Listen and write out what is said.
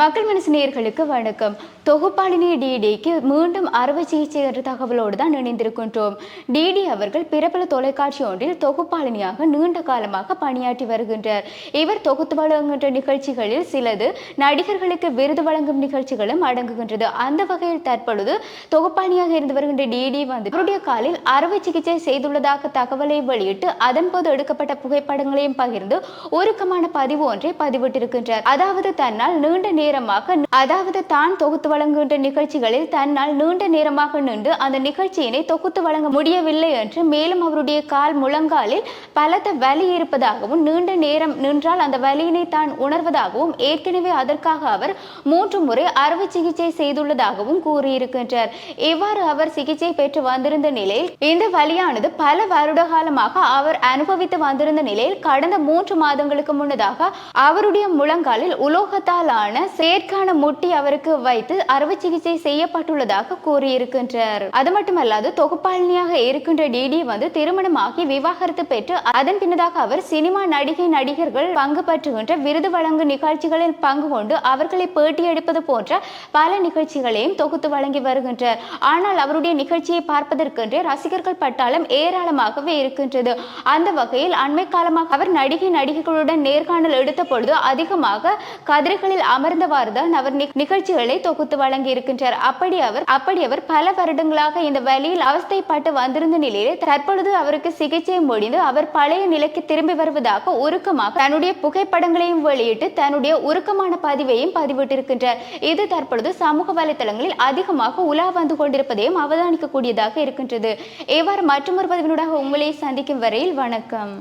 மக்கள் மனசு நேர்களுக்கு வணக்கம். தொகுப்பாளினி டிடிக்கு மீண்டும் அறுவை சிகிச்சை என்ற தகவலோடு தான் இணைந்திருக்கின்றோம். டிடி அவர்கள் பிரபல தொலைக்காட்சி ஒன்றில் தொகுப்பாளினியாக நீண்ட காலமாக பணியாற்றி வருகின்றார். இவர் தொகுத்து வழங்குகின்ற நிகழ்ச்சிகளில் சிலது நடிகர்களுக்கு விருது வழங்கும் நிகழ்ச்சிகளும் அடங்குகின்றது. அந்த வகையில் தற்பொழுது தொகுப்பாளினியாக இருந்து வருகின்ற டிடி வந்து அவருடைய காலில் அறுவை சிகிச்சை செய்துள்ளதாக தகவலை வெளியிட்டு அதன்போது எடுக்கப்பட்ட புகைப்படங்களையும் பகிர்ந்து உருக்கமான பதிவு ஒன்றை பதிவிட்டிருக்கின்றார். அதாவது தன்னால் நீண்ட நேரமாக அதாவது தான் தொகுத்து வழங்குகின்ற நிகழ்ச்சிகளில் தன்னால் நீண்ட நேரமாக நின்று அந்த நிகழ்ச்சியினை தொகுத்து வழங்க முடியவில்லை என்று மேலும் அவருடைய கால் முழங்காலில் பலத்த வலி இருப்பதாகவும் நீண்ட நேரம் நின்றால் அந்த வலியினை தான் உணர்வதாகவும் ஏற்கனவே அதற்காக அவர் மூன்று முறை அறுவை சிகிச்சை செய்துள்ளதாகவும் கூறியிருக்கின்றார். இவ்வாறு அவர் சிகிச்சை பெற்று வந்திருந்த நிலையில் இந்த வலியானது பல வருட காலமாக அவர் அனுபவித்து வந்திருந்த நிலையில் கடந்த மூன்று மாதங்களுக்கு முன்னதாக அவருடைய முழங்காலில் உலோகத்தால் ஆன செயற்கான முட்டி அவருக்கு வைத்து அறுவை சிகிச்சை செய்யப்பட்டுள்ளதாக கூறியிருக்கின்றார். அது மட்டுமல்லாது தொகுப்பாளினியாக இருக்கின்ற டிடி வந்து திருமணமாகி விவாகரத்து பெற்று அதன் பின்னதாக அவர் சினிமா நடிகை நடிகர்கள் பங்கு பற்றுகின்ற விருது வழங்கும் நிகழ்ச்சிகளில் பங்கு கொண்டு அவர்களை பேட்டி எடுப்பது போன்ற பல நிகழ்ச்சிகளையும் தொகுத்து வழங்கி வருகின்றார். ஆனால் அவருடைய நிகழ்ச்சியை பார்ப்பதற்கென்றே ரசிகர்கள் பட்டாளம் ஏராளமாகவே இருக்கின்றது. அந்த வகையில் அண்மை காலமாக அவர் நடிகை நடிகைகளுடன் நேர்காணல் எடுத்த பொழுது அதிகமாக கதிரைகளில் அமர்ந்தவாறு தான் அவர் நிகழ்ச்சிகளை தொகுத்து வழங்கி இருக்கின்றார். அப்படி அவர் அப்படி அவர் பல வருடங்களாக இந்த வழியில் அவஸ்தைப்பட்டு வந்திருந்த நிலையிலே தற்பொழுது அவருக்கு சிகிச்சை முடிந்து அவர் பழைய நிலைக்கு திரும்பி வருவதாக உருக்கமாக தன்னுடைய புகைப்படங்களையும் வெளியிட்டு தன்னுடைய உருக்கமான பதிவையும் பதிவிட்டிருக்கின்றார். இது தற்பொழுது சமூக வலைதளங்களில் அதிகமாக உலா வந்து கொண்டிருப்பதையும் அவதானிக்கக்கூடியதாக இருக்கின்றது. இவ்வாறு மற்றொரு பதிவினூடாக உங்களை சந்திக்கும் வரையில் வணக்கம்.